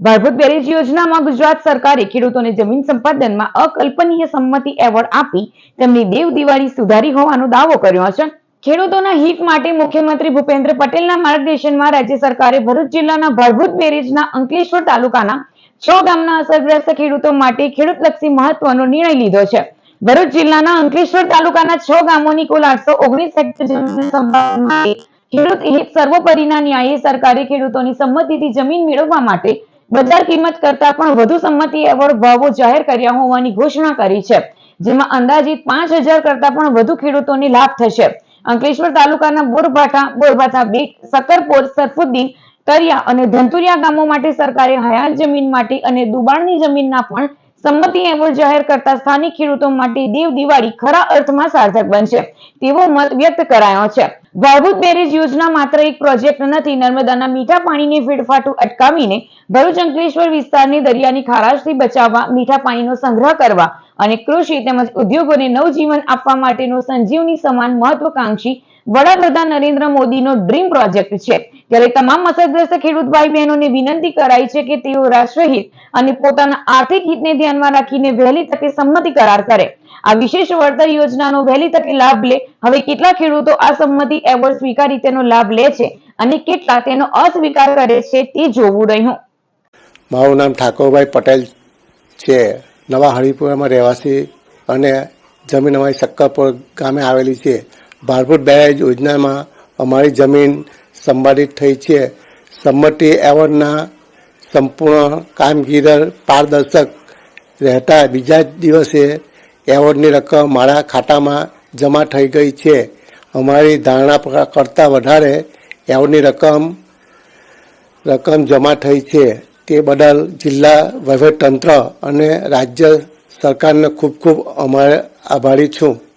ભારભૂત barrage યોજનામાં ગુજરાત સરકારે ખેડૂતોને જમીન સંપાદનમાં અકલ્પનીય સંમતિ એવોર્ડ આપી તેમની દેવ દિવાળી સુધારી હોવાનો દાવો કર્યો છે. ખેડૂતોના હિત માટે મુખ્યમંત્રી ભૂપેન્દ્ર પટેલના માર્ગદર્શનમાં રાજ્ય સરકારે ભરૂચ જિલ્લાના ભારભૂત બેરેજના અંકલેશ્વર તાલુકાના છ ગામના અસરગ્રસ્ત ખેડૂતો માટે ખેડૂતલક્ષી મહત્વનો નિર્ણય લીધો છે. ભરૂચ જિલ્લાના અંકલેશ્વર તાલુકાના છ ગામોની કુલ આઠસો ઓગણીસ હેક્ટર ખેડૂત હિત સર્વોપરીના ન્યાયે સરકારે ખેડૂતોની સંમતિથી જમીન મેળવવા માટે બજાર કિંમત કરતા પણ વધુ સંમતિ એવોર્ડ ભાવો જાહેર કર્યા હોવાની ઘોષણા કરી છે. જેમાં અંદાજિત પાંચ હજાર કરતા પણ વધુ ખેડૂતોને લાભ થશે. અંકલેશ્વર તાલુકાના બોરભાઠા બોરભાઠા બીટ સકરપોર, સરફુદ્દીન, તરિયા અને ધંતુરિયા ગામો માટે સરકારે હયાત જમીન માટે અને દુબાણની જમીનના પણ સંમતિ એવોર્ડ જાહેર કરતા સ્થાનિક ખેડૂતો માટે દેવ દિવાળી ખરા અર્થમાં સાર્થક બનશે તેવો મત વ્યક્ત કરાયો છે. ભાવભૂત બેરેજ યોજના માત્ર એક પ્રોજેક્ટ નથી, નર્મદાના મીઠા પાણીની ફેડફાટું અટકાવીને ભરૂચ અંકલેશ્વર વિસ્તારની દરિયાની ખારાશથી બચાવવા, મીઠા પાણીનો સંગ્રહ કરવા અને કૃષિ તેમજ ઉદ્યોગોને નવજીવન આપવા માટેનો સંજીવની સમાન મહત્વકાંક્ષી વડાપ્રધાન નરેન્દ્ર મોદીનો ડ્રીમ પ્રોજેક્ટ છે. ત્યારે તમામ અસરગ્રસ્ત ખેડૂત ભાઈ બહેનોને વિનંતી કરાઈ છે કે તેઓ રાષ્ટ્રહિત અને પોતાના આર્થિક હિતને ધ્યાનમાં રાખીને વહેલી તકે સંમતિ કરાર કરે. આ વિશેષ વળતર યોજનાનો વહેલી તકે લાભ લે. હવે કેટલા ખેડૂતો આ સંમતિ એવોર્ડ સ્વીકારી તેનો લાભ લે છે અને કેટલા તેનો અસ્વીકાર કરે છે તે જોવું રહ્યું. મારું નામ ઠાકોરભાઈ પટેલ છે. નવા હરિપુરામાં રહેવાસી અને જમીન અમારી શક્કરપુર ગામે આવેલી છે. ભારભૂત બેરેજ યોજનામાં અમારી જમીન સંપાદિત થઈ છે. સંમતિ એવોર્ડના સંપૂર્ણ કામગીરી પારદર્શક રહેતા બીજા જ દિવસે એવોર્ડની રકમ મારા ખાતામાં જમા થઈ ગઈ છે. અમારી ધારણા કરતાં વધારે એવોર્ડની રકમ રકમ જમા થઈ છે. તે બદલ જિલ્લા વહીવટતંત્ર અને રાજ્ય સરકારને ખૂબ ખૂબ અમારે આભારી છું.